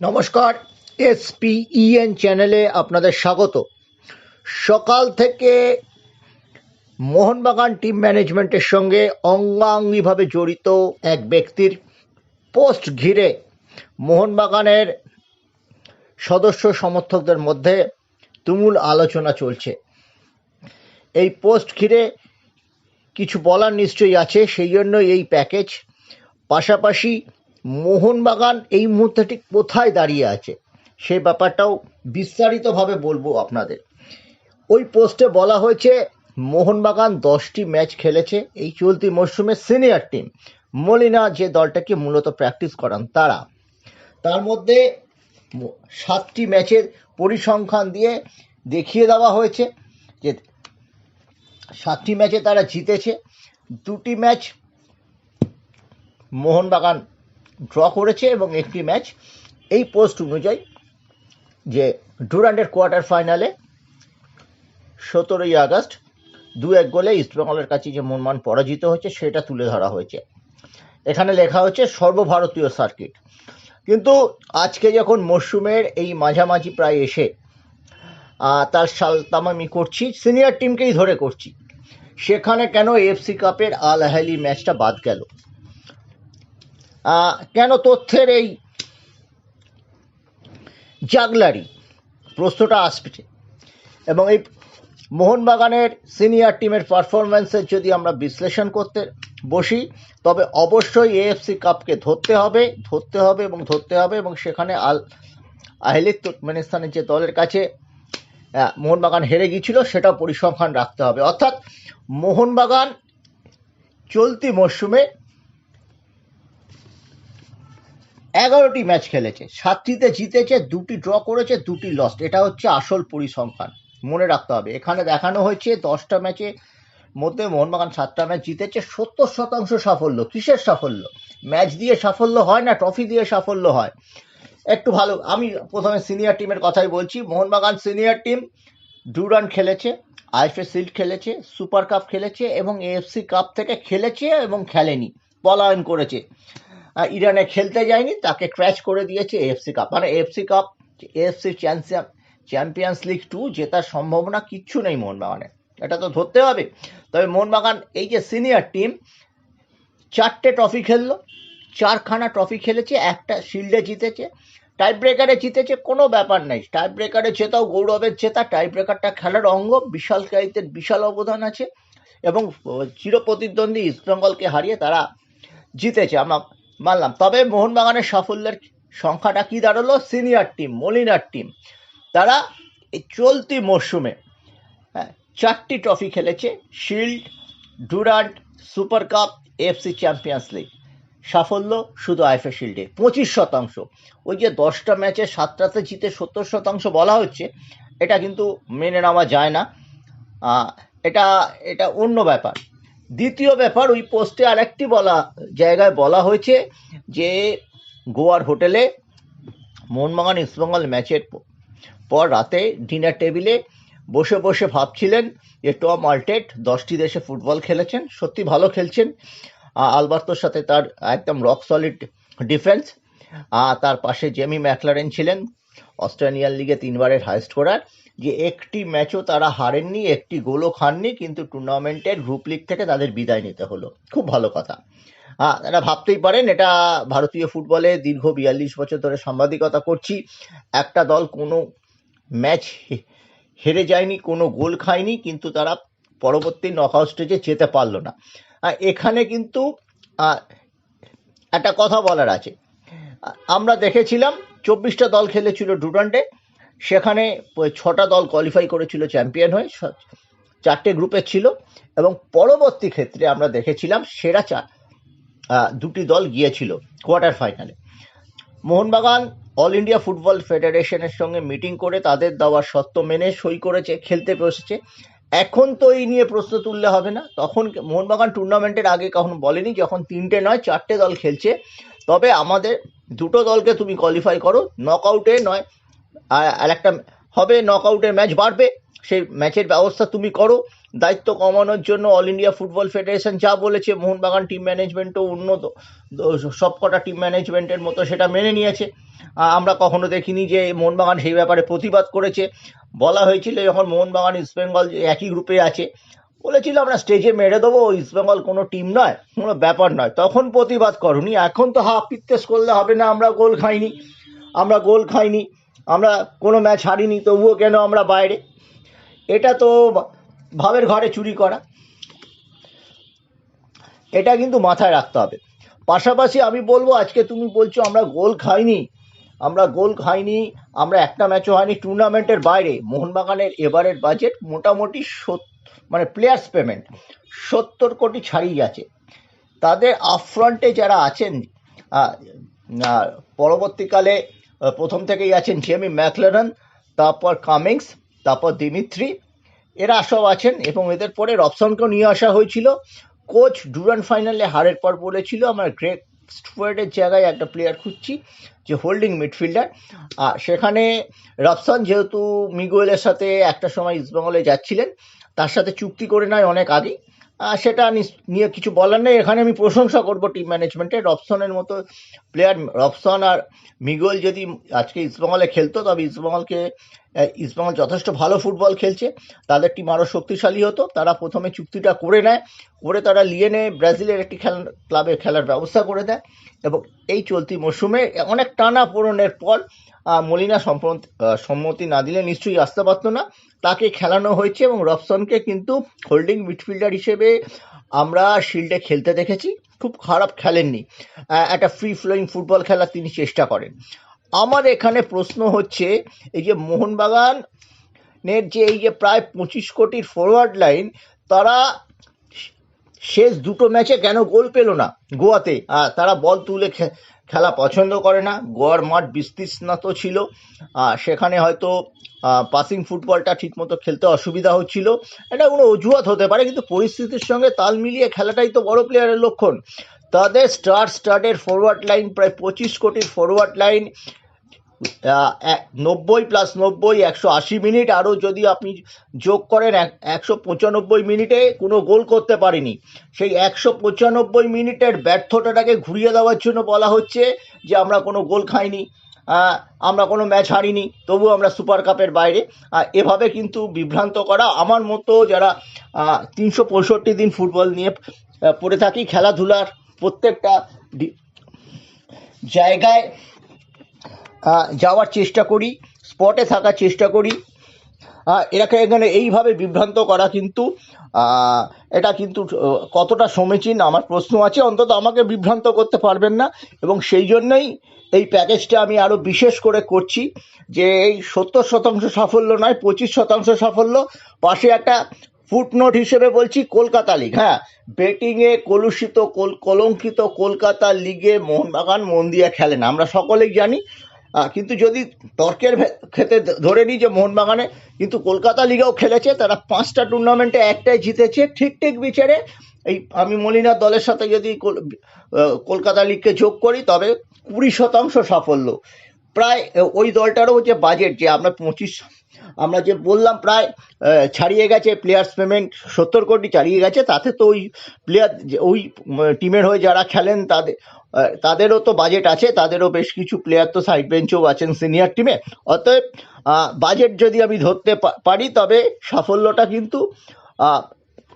নমস্কার এসপিইএন চ্যানেলে আপনাদের স্বাগত। সকাল থেকে মোহনবাগান টিম ম্যানেজমেন্টের সঙ্গে অঙ্গাঙ্গিভাবে জড়িত এক ব্যক্তির পোস্ট ঘিরে মোহনবাগানের সদস্য সমর্থকদের মধ্যে তুমুল আলোচনা চলছে। এই পোস্ট ঘিরে কিছু বলার নিশ্চয়ই আছে, সেই জন্য এই প্যাকেজ। পাশাপাশি মোহনবাগান এই মুহূর্তে ঠিক কোথায় দাঁড়িয়ে আছে? সে ব্যাপারটাও বিস্তারিতভাবে বলব আপনাদের। ওই পোস্টে বলা হয়েছে, মোহনবাগান দশটি ম্যাচ খেলেছে, এই চলতি মরশুমে সিনিয়র টিম। মলিনা যে দলটাকে মূলত প্র্যাকটিস করান, তারা। তার মধ্যে সাতটি ম্যাচের পরিসংখ্যান দিয়ে দেখিয়ে দেওয়া হয়েছে যে সাতটি ম্যাচে তারা জিতেছে। দুটি ম্যাচ মোহনবাগান ড্র করেছে এবং একটি ম্যাচ এই পোস্ট অনুযায়ী যে ডুরান্ডের কোয়ার্টার ফাইনালে সতেরোই আগস্ট দু এক গোলে ইস্টবেঙ্গলের কাছে যে মনমান পরাজিত হয়েছে, সেটা তুলে ধরা হয়েছে। এখানে লেখা হচ্ছে সর্বভারতীয় সার্কিট। কিন্তু আজকে যখন মরশুমের এই মাঝামাঝি প্রায় এসে তার সালতামামি করছি, সিনিয়র টিমকেই ধরে করছি, সেখানে কেন এফসি কাপের আল আহালি ম্যাচটা বাদ গেল? কেন তথ্যের এই জাগলারি? প্রশ্নটা আসছে। এবং এই মোহনবাগানের সিনিয়র টিমের পারফরম্যান্সের যদি আমরা বিশ্লেষণ করতে বসি, তবে অবশ্যই এএফসি কাপকে ধরতে হবে ধরতে হবে এবং ধরতে হবে এবং সেখানে আল আহলি তুর্কমেনিস্তানের যে দলের কাছে মোহনবাগান হেরে গিয়েছিল সেটা পরিসংখ্যান রাখতে হবে। অর্থাৎ মোহনবাগান চলতি মরশুমে এগারোটি ম্যাচ খেলেছে। সাতটিতে জিতেছে, দুটি ড্র করেছে, দুটি লস্ট এটা হচ্ছে আসল পরিসংখ্যান। মনে রাখতে হবে, এখানে দেখানো হয়েছে দশটা ম্যাচে মধ্যে মোহনবাগান সাতটা ম্যাচ জিতেছে, সত্তর শতাংশ সাফল্য। কিসের সাফল্য? ম্যাচ দিয়ে সাফল্য হয় না, ট্রফি দিয়ে সাফল্য হয়? একটু ভালো, আমি প্রথমে সিনিয়র টিমের কথাই বলছি। মোহনবাগান সিনিয়র টিম ডুরান খেলেছে আইএফএ শিল্ড খেলেছে, সুপার কাপ খেলেছে এবং এএফসি কাপ থেকে খেলেছে এবং খেলেনি। পলায়ন করেছে। ইরানে খেলতে যায়নি, তাকে ক্র্যাচ করে দিয়েছে এফসি কাপ মানে FC cup AFC champion champions league two জেতার সম্ভাবনা কিচ্ছু নেই মোহনবাগানের এটা তো ধরতে হবে। তবে মোহনবাগান, এই যে সিনিয়র টিম চারটে ট্রফি খেললো, চারখানা ট্রফি খেলেছে, একটা শিল্ডে জিতেছে টাই ব্রেকারে জিতেছে, কোনো ব্যাপার নেই। টাই ব্রেকারে জেতাও গৌরবের জেতা টাই ব্রেকারটা খেলার অঙ্গ, বিশাল কাইতের বিশাল অবদান আছে এবং চিরপ্রতিদ্বন্দ্বী ইস্টবেঙ্গলকে হারিয়ে তারা জিতেছে। আমরা মানলাম। তবে মোহনবাগানের সাফল্যের সংখ্যাটা কি দাঁড়াল? সিনিয়র টিম, মলিনার টিম। তারা এই চলতি মরশুমে হ্যাঁ চারটি ট্রফি খেলেছে। Shield Durand super cup FC champions league. সাফল্য শুধু আইফে শিল্ডে। পঁচিশ শতাংশ। ওই যে দশটা ম্যাচে সাতটাতে জিতে সত্তর শতাংশ বলা হচ্ছে, এটা কিন্তু মেনে নেওয়া যায় না। এটা এটা অন্য ব্যাপার। দ্বিতীয় ব্যাপার, ওই পোস্টে আরেকটি বলা, জায়গায় বলা হয়েছে যে গোয়ার হোটেলে মোহনবাগান ইস্টবেঙ্গল ম্যাচের পর রাতে ডিনার টেবিলে বসে বসে ভাবছিলেন যে টম আল্টেট দশটি দেশে ফুটবল খেলেছেন, সত্যি ভালো খেলছেন। আলবার্তোর সাথে তার একদম রক সলিড ডিফেন্স তার পাশে জেমি ম্যাকলারেন ছিলেন অস্ট্রেলিয়ান লিগে তিনবারের হাই স্কোরার যে একটি ম্যাচও তারা হারেননি, একটি গোলও খাননি, কিন্তু টুর্নামেন্টের গ্রুপ লিগ থেকে তাদের বিদায় নিতে হলো। খুব ভালো কথা। হ্যাঁ এটা ভাবতেই পারেন, এটা ভারতীয় ফুটবলে দীর্ঘ বিয়াল্লিশ বছর ধরে সাংবাদিকতা করছি। একটা দল কোনো ম্যাচ হেরে যায়নি, কোনো গোল খায়নি, কিন্তু তারা পরবর্তী নকআউট স্টেজে যেতে পারল না। এখানে কিন্তু একটা কথা বলার আছে। আমরা দেখেছিলাম, চব্বিশটা দল খেলেছিল ডুরান্ডে সেখানে ছটা দল কোয়ালিফাই করেছিল চ্যাম্পিয়ন হয়ে চারটে গ্রুপের ছিল এবং পরবর্তী ক্ষেত্রে আমরা দেখেছিলাম সেরা চার দুটি দল গিয়েছিল কোয়ার্টার ফাইনালে মোহনবাগান অল ইন্ডিয়া ফুটবল ফেডারেশনের সঙ্গে মিটিং করে তাদের দেওয়ার শর্ত মেনে সই করেছে, খেলতে বসেছে। এখন তো এই নিয়ে প্রশ্ন তুললে হবে না। তখন মোহনবাগান টুর্নামেন্টের আগে কখনো বলেনি যখন তিনটে নয়, চারটে দল খেলছে। তবে আমাদের দুটো দলকে তুমি কোয়ালিফাই করো নকআউটে নয় আর একটা হবে নকআউটের ম্যাচ বাড়বে। সেই ম্যাচের ব্যবস্থা তুমি করো। দায়িত্ব কমানোর জন্য অল ইন্ডিয়া ফুটবল ফেডারেশন যা বলেছে, মোহনবাগান টিম ম্যানেজমেন্টও উন্নত সবকটা টিম ম্যানেজমেন্টের মতো সেটা মেনে নিয়েছে। আমরা কখনো দেখিনি যে মোহনবাগান সেই ব্যাপারে প্রতিবাদ করেছে। বলা হয়েছিল যখন মোহনবাগান ইস্টবেঙ্গল একই গ্রুপে আছে, বলেছিল আমরা স্টেজে মেরে দেবো ইস্টবেঙ্গল কোনো টিম নয়, কোনো ব্যাপার নয়। তখন প্রতিবাদ করনি, এখন তো হাফ পিত্তেস করলে হবে না, আমরা গোল খাইনি, আমরা গোল খাইনি। আমরা কোনো ম্যাচ হারিনি, তবুও কেন আমরা বাইরে? এটা তো ভাবের ঘরে চুরি করা। এটা কিন্তু মাথায় রাখতে হবে। পাশাপাশি আমি বলব, আজকে তুমি বলছো আমরা গোল খাইনি। আমরা গোল খাইনি, আমরা একটা ম্যাচও হয়নি টুর্নামেন্টের বাইরে। মোহনবাগানের এবারের বাজেট মোটামুটি সত- মানে প্লেয়ার্স পেমেন্ট সত্তর কোটি ছাড়িয়ে গেছে। তাদের আপফ্রন্টে যারা আছেন পরবর্তীকালে প্রথম থেকেই আছেন জেমি ম্যাকলারন, তারপর কামিংস, তারপর দিমিত্রি। এরা সব আছেন এবং এদের পরে রবসনকেও নিয়ে আসা হয়েছিল। কোচ ডুরান ফাইনালে হারের পর বলেছিল, আমার গ্রেট স্টুয়ার্ডের জায়গায় একটা প্লেয়ার খুঁজছি, যে হোল্ডিং মিডফিল্ডার আর সেখানে রবসন যেহেতু মিগুয়েলের সাথে একটা সময় ইস্টবেঙ্গলে যাচ্ছিলেন, তার সাথে চুক্তি করে নেয় অনেক আগেই। সেটা নিয়ে কিছু বলার নেই। এখানে আমি প্রশংসা করব টিম ম্যানেজমেন্টের রবসনের মতো প্লেয়ার রবসন আর মিগল যদি আজকে ইস্টবেঙ্গলে খেলতো, তবে ইস্টবেঙ্গলকে ইস্টবেঙ্গল যথেষ্ট ভালো ফুটবল খেলছে। তাদের টিম আরও শক্তিশালী হতো। তারা প্রথমে চুক্তিটা করে নেয়। করে তারা লিয়েনে ব্রাজিলের একটি খেলা ক্লাবে খেলার ব্যবস্থা করে দেয়। এবং এই চলতি মরশুমে অনেক টানা পূরণের পর মলিনা সম্মতি না দিলে নিশ্চয়ই আসতে পারতো না। তাকে খেলানো হয়েছে এবং রবসনকে কিন্তু হোল্ডিং মিডফিল্ডার হিসেবে আমরা শিল্ডে খেলতে দেখেছি। খুব খারাপ খেলেননি। একটা ফ্রি ফ্লোয়িং ফুটবল খেলা তিনি চেষ্টা করেন। আমার এখানে প্রশ্ন হচ্ছে, এই যে মোহনবাগানের যে এই যে প্রায় পঁচিশ কোটির ফরওয়ার্ড লাইন তারা শেষ দুটো ম্যাচে কেন গোল পেল না গোয়াতে? আহ, তারা বল তুলে খেলা পছন্দ করে না। গোয়ার মাঠ বিস্তৃত ছিল। সেখানে হয়তো পাসিং ফুটবলটা ঠিকমতো খেলতে অসুবিধা হচ্ছিল। এটা কোনো অজুহাত হতে পারে কিন্তু পরিস্থিতির সঙ্গে তাল মিলিয়ে খেলাটাই তো বড় প্লেয়ারের লক্ষণ। তাদের স্টার স্টার্টের ফরওয়ার্ড লাইন প্রায় পঁচিশ কোটির ফরওয়ার্ড লাইন নব্বই প্লাস নব্বই, একশো আশি মিনিট আরও যদি আপনি যোগ করেন এক- একশো পঁচানব্বই মিনিটে কোনো গোল করতে পারেনি। সেই একশো পঁচানব্বই মিনিটের ব্যর্থতাটাকে ঘুরিয়ে দেওয়ার জন্য বলা হচ্ছে যে, আমরা কোনো গোল খাইনি আমরা কোনো ম্যাচ হারিনি তবু আমরা সুপার কাপের বাইরে। এভাবে কিন্তু বিভ্রান্ত করা আমার মতো যারা তিনশো পঁয়ষট্টি দিন ফুটবল নিয়ে পড়ে থাকি, খেলাধুলার প্রত্যেকটা জায়গায় যাওয়ার চেষ্টা করি স্পটে থাকার চেষ্টা করি। এরাকে এখানে এইভাবে বিভ্রান্ত করা কিন্তু এটা কিন্তু কতটা সমীচীন আমার প্রশ্ন আছে। অন্তত আমাকে বিভ্রান্ত করতে পারবেন না। এবং সেই জন্যই এই প্যাকেজটা আমি আরও বিশেষ করে করছি যে এই সত্তর শতাংশ সাফল্য নয়, পঁচিশ শতাংশ সাফল্য। পাশে একটা ফুটনোট হিসেবে বলছি, কলকাতা লিগ হ্যাঁ বেটিংয়ে কলুষিত, কল, কলঙ্কিত কলকাতা লিগে মোহনবাগান মন দিয়ে খেলে না। আমরা সকলেই জানি কিন্তু যদি তর্কের ক্ষেত্রে ধরে নিই যে মোহনবাগানে কিন্তু কলকাতা লিগেও খেলেছে, তারা পাঁচটা টুর্নামেন্টে একটাই জিতেছে, ঠিক ঠিক বিচারে এই আমি মলিনার দলের সাথে যদি কলকাতা লিগকে যোগ করি, তবে কুড়ি শতাংশ সাফল্য। প্রায় ওই দলটারও যে বাজেট যে আমরা পঁচিশ আমরা যে বললাম প্রায় ছাড়িয়ে গেছে প্লেয়ার্স পেমেন্ট সত্তর কোটি ছাড়িয়ে গেছে, তাতে তো ওই প্লেয়ার ওই টিমের হয়ে যারা খেলেন তাদের তাদেরও তো বাজেট আছে, তাদেরও বেশ কিছু প্লেয়ার তো সাইড বেঞ্চেও আছেন সিনিয়র টিমে অতএব বাজেট যদি আমি ধরতে পারি, তবে সাফল্যটা কিন্তু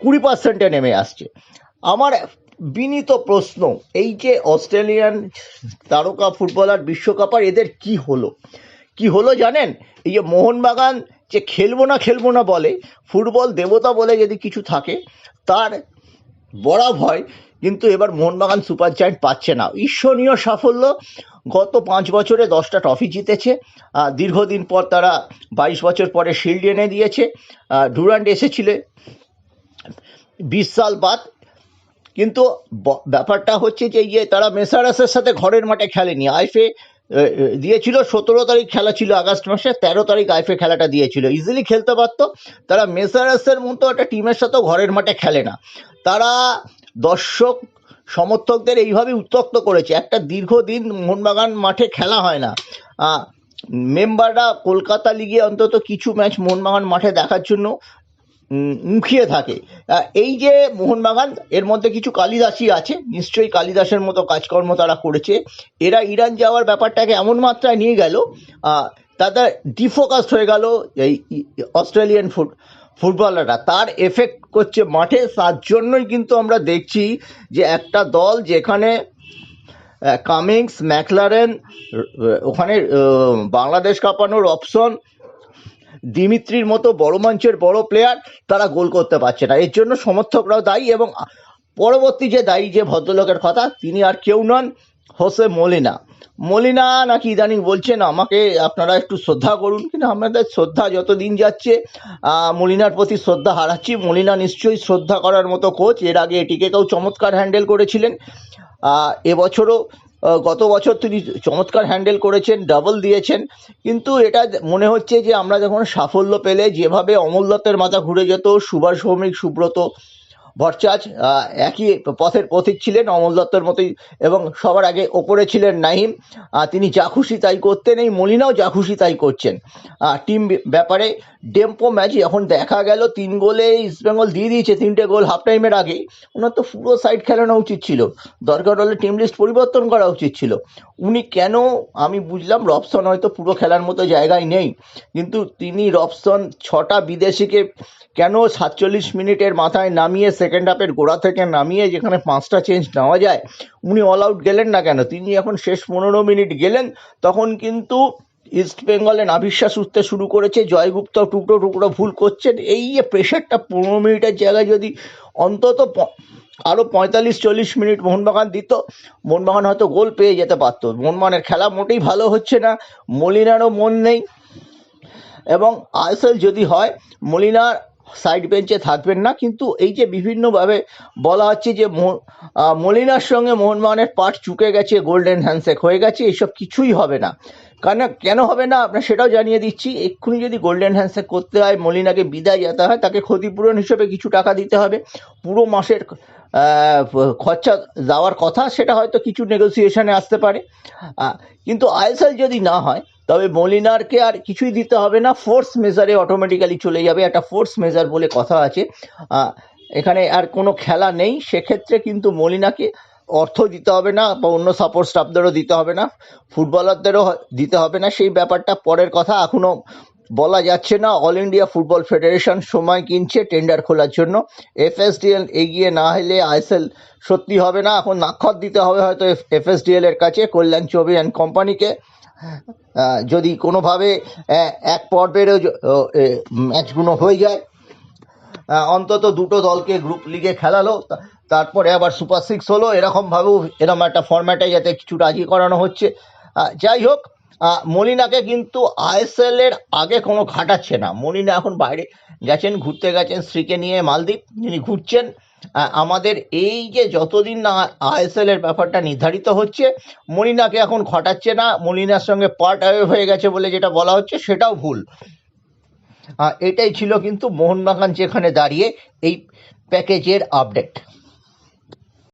কুড়ি পার্সেন্টে নেমে আসছে। আমার বিনীত প্রশ্ন, এই যে অস্ট্রেলিয়ান তারকা ফুটবলার বিশ্বকাপার এদের কি হলো? কি হলো জানেন? এই যে মোহনবাগান যে খেলব না খেলব না বলে, ফুটবল দেবতা বলে যদি কিছু থাকে, তার বড় ভয়, কিন্তু এবার মোহনবাগান সুপার জায়েন্ট পাচ্ছে না। ঈর্ষণীয় সাফল্য, গত পাঁচ বছরে দশটা ট্রফি জিতেছে দীর্ঘদিন পর তারা বাইশ বছর পরে শিল্ড এনে দিয়েছে ডুরান্ড এসেছিল বিশ সাল বাদ। কিন্তু ব্যাপারটা হচ্ছে যে ইয়ে তারা মেসারাসের সাথে ঘরের মাঠে খেলেনি। আইফে দিয়েছিল, সতেরো তারিখ খেলা ছিল আগস্ট মাসে, তেরো তারিখ আইফে খেলাটা দিয়েছিল। ইজিলি খেলতে পারতো। তারা মেসারাসের মতো একটা টিমের সাথেও ঘরের মাঠে খেলে না। তারা দর্শক, সমর্থকদের এইভাবে উত্তক্ত করেছে। একটা দীর্ঘদিন মোহনবাগান মাঠে খেলা হয় না। মেম্বাররা কলকাতা লিগে অন্তত কিছু ম্যাচ মোহনবাগান মাঠে দেখার জন্য মুখিয়ে থাকে। এই যে মোহনবাগান, এর মধ্যে কিছু কালিদাসই আছে। নিশ্চয়ই কালিদাসের মতো কাজকর্ম তারা করেছে। এরা ইরান যাওয়ার ব্যাপারটাকে এমন মাত্রায় নিয়ে গেল তাদের ডিফোকাসড হয়ে গেল এই অস্ট্রেলিয়ান ফুট, ফুটবলাররা। তার এফেক্ট করছে মাঠে, তার জন্যই কিন্তু আমরা দেখছি যে একটা দল যেখানে কামিংস ম্যাকলারেন ওখানে বাংলাদেশ কাঁপানোর অপশন দিমিত্রির মতো বড় মঞ্চের বড় প্লেয়ার তারা গোল করতে পারছে না। এর জন্য সমর্থকরাও দায়ী এবং পরবর্তী যে দায়ী যে ভদ্রলোকের কথা, তিনি আর কেউ নন, হোসে মলিনা। মলিনা নাকি ইদানিং বলছেন, আমাকে আপনারা একটু শ্রদ্ধা করুন। কিন্তু আমাদের শ্রদ্ধা যত দিন যাচ্ছে মলিনার প্রতি শ্রদ্ধা হারাচ্ছি। মলিনা নিশ্চয়ই শ্রদ্ধা করার মতো কোচ এর আগে এটিকে কেউ চমৎকার হ্যান্ডেল করেছিলেন। এবছরও গত বছর তিনি চমৎকার হ্যান্ডেল করেছেন, ডাবল দিয়েছেন। কিন্তু এটা মনে হচ্ছে যে আমরা যখন সাফল্য পেলে, যেভাবে অমল দত্তের মাথা ঘুরে যেত, সুভাষ ভৌমিক, সুব্রত ভট্টাচ একই পথের পথিক ছিলেন অমল দত্তর মতোই এবং সবার আগে ওপরে ছিলেন নাহিম। তিনি যা খুশি তাই করতেন, এই মলিনাও যা খুশি তাই করছেন। টিম ব্যাপারে ডেম্পো ম্যাচ এখন দেখা গেল, তিন গোলে ইস্টবেঙ্গল দিয়ে দিয়েছে, তিনটে গোল হাফ টাইমের আগে। ওনার তো পুরো সাইড খেলানো উচিত ছিল। দরকার হলে টিম লিস্ট পরিবর্তন করা উচিত ছিল। উনি কেন, আমি বুঝলাম রবসন হয়তো পুরো খেলার মতো জায়গায় নেই, কিন্তু তিনি রবসন ছটা বিদেশিকে কেন সাতচল্লিশ মিনিটের মাথায় নামিয়ে সেকেন্ড হাফের গোড়া থেকে নামিয়ে যেখানে পাঁচটা চেঞ্জ নেওয়া যায়, উনি অল আউট গেলেন না কেন? তিনি এখন শেষ পনেরো মিনিট গেলেন, তখন কিন্তু ইস্ট বেঙ্গলে নাভিশ্বাস উঠতে শুরু করেছে জয়গুপ্ত টুকরো টুকরো ভুল করছেন। এই যে প্রেশারটা পনেরো মিনিটের জায়গায় যদি অন্তত আরও পঁয়তাল্লিশ, চল্লিশ মিনিট মোহনবাগান দিত, মোহনবাগান হয়তো গোল পেয়ে যেতে পারতো। মোহনবাগানের খেলা মোটেই ভালো হচ্ছে না, মলিনারও মন নেই। এবং আইএসএল যদি হয় মলিনার সাইড বেঞ্চে থাকবেন না, কিন্তু এই যে বিভিন্নভাবে বলা হচ্ছে যে মলিনার সঙ্গে মোহনবাগানের পাট চুকে গেছে গোল্ডেন হ্যান্ডশেক হয়ে গেছে, এসব কিছুই হবে না। কারণ কেন হবে না? আপনার সেটাও জানিয়ে দিচ্ছি। এক্ষুনি যদি গোল্ডেন হ্যান্ডশেক করতে হয়, মলিনাকে বিদায় যেতে হয়, তাকে ক্ষতিপূরণ হিসেবে কিছু টাকা দিতে হবে। পুরো মাসের খরচা যাওয়ার কথা, সেটা হয়তো কিছু নেগোসিয়েশনে আসতে পারে। কিন্তু আইএসএল যদি না হয়, তবে মলিনারকে আর কিছুই দিতে হবে না। ফোর্স মেজারে অটোমেটিক্যালি চলে যাবে। একটা ফোর্স মেজার বলে কথা আছে। এখানে আর কোনো খেলা নেই। সেক্ষেত্রে কিন্তু মলিনাকে অর্থ দিতে হবে না বা অন্য সাপোর্ট স্টাফদেরও দিতে হবে না, ফুটবলারদেরও দিতে হবে না। সেই ব্যাপারটা পরের কথা। এখনও বলা যাচ্ছে না অল ইন্ডিয়া ফুটবল ফেডারেশন সময় কিনছে টেন্ডার খোলার জন্য। এফএসডিএল এগিয়ে না হলে আইএসএল সত্যি হবে না। এখন নাক্ষর দিতে হবে হয়তো এফএসডিএল এর কাছে, কল্যাণ চৌবে অ্যান্ড কোম্পানিকে যদি কোনোভাবে এক পর্বেরও ম্যাচগুলো হয়ে যায়। অন্তত দুটো দলকে গ্রুপ লিগে খেলালো। তারপরে আবার সুপার সিক্স হলো এরকমভাবেও এরকম একটা ফর্ম্যাটে যাতে কিছু রাজি করানো হচ্ছে। যাই হোক মলিনাকে কিন্তু আইএসএল এর আগে কোনো খাটাচ্ছে না। মলিনা এখন বাইরে গেছেন, ঘুরতে গেছেন, স্ত্রীকে নিয়ে মালদ্বীপ, তিনি ঘুরছেন। আমাদের এই যে যতদিন না আইএসএল এর ব্যাপারটা নির্ধারিত হচ্ছে, মলিনাকে এখন খটাচ্ছে না। মলিনার সঙ্গে পার্ট অ্যাওয়ে হয়ে গেছে বলে যেটা বলা হচ্ছে, সেটাও ভুল। এটাই ছিল কিন্তু মোহনবাগান যেখানে দাঁড়িয়ে এই প্যাকেজের আপডেট